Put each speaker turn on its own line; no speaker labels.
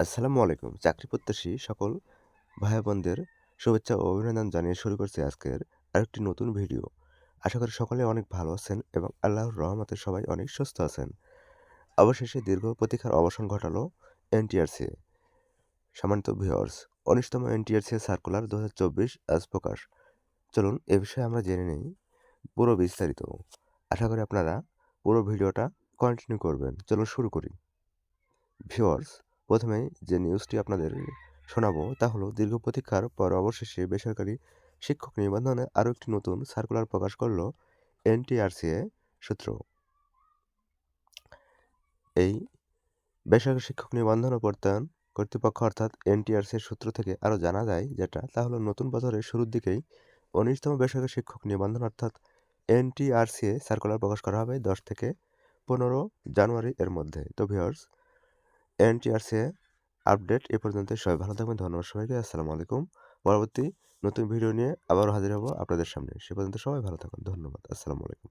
আসসালামু আলাইকুম। চাকরি প্রত্যাশী সকল ভাই বোনদের শুভেচ্ছা ও অভিনন্দন জানিয়ে শুরু করছি আজকের আরেকটি নতুন ভিডিও। আশা করি সকলে অনেক ভালো আছেন এবং আল্লাহর রহমতে সবাই অনেক সুস্থ আছেন। অবশেষে দীর্ঘ প্রতীক্ষার অবসান ঘটালো এনটিআরসি সম্মানিত ভিওর্স উনিশতম এনটিআরসি সার্কুলার দু হাজার চব্বিশ আজ প্রকাশ। চলুন এ বিষয়ে আমরা জেনে নিই, পুরো বিস্তারিত। আশা করি আপনারা পুরো ভিডিওটা কন্টিনিউ করবেন। চলুন শুরু করি। ভিওর্স প্রথমেই যে নিউজটি আপনাদের শোনাবো, তা হলো দীর্ঘ প্রতীক্ষার পর অবশেষে বেসরকারি শিক্ষক নিবন্ধনে আরও একটি নতুন সার্কুলার প্রকাশ করল এনটিআরসিএ সূত্র। এই বেসরকারি শিক্ষক নিবন্ধন ও প্রত্যয়ন কর্তৃপক্ষ অর্থাৎ এনটিআরসির সূত্র থেকে আরও জানা যায় যেটা, তা হলো নতুন বছরের শুরুর দিকেই উনিশতম বেসরকারি শিক্ষক নিবন্ধন অর্থাৎ এনটিআরসিএ সার্কুলার প্রকাশ করা হবে দশ থেকে পনেরো জানুয়ারি এর মধ্যে। তো ভিওর্স এনটিআরসি আপডেট এ পর্যন্ত সবাই ভালো থাকবেন। ধন্যবাদ সবাইকে। আসসালামু আলাইকুম। পরবর্তী নতুন ভিডিও নিয়ে আবারও হাজির হব আপনাদের সামনে। সে পর্যন্ত সবাই ভালো থাকুন। ধন্যবাদ। আসসালামু আলাইকুম।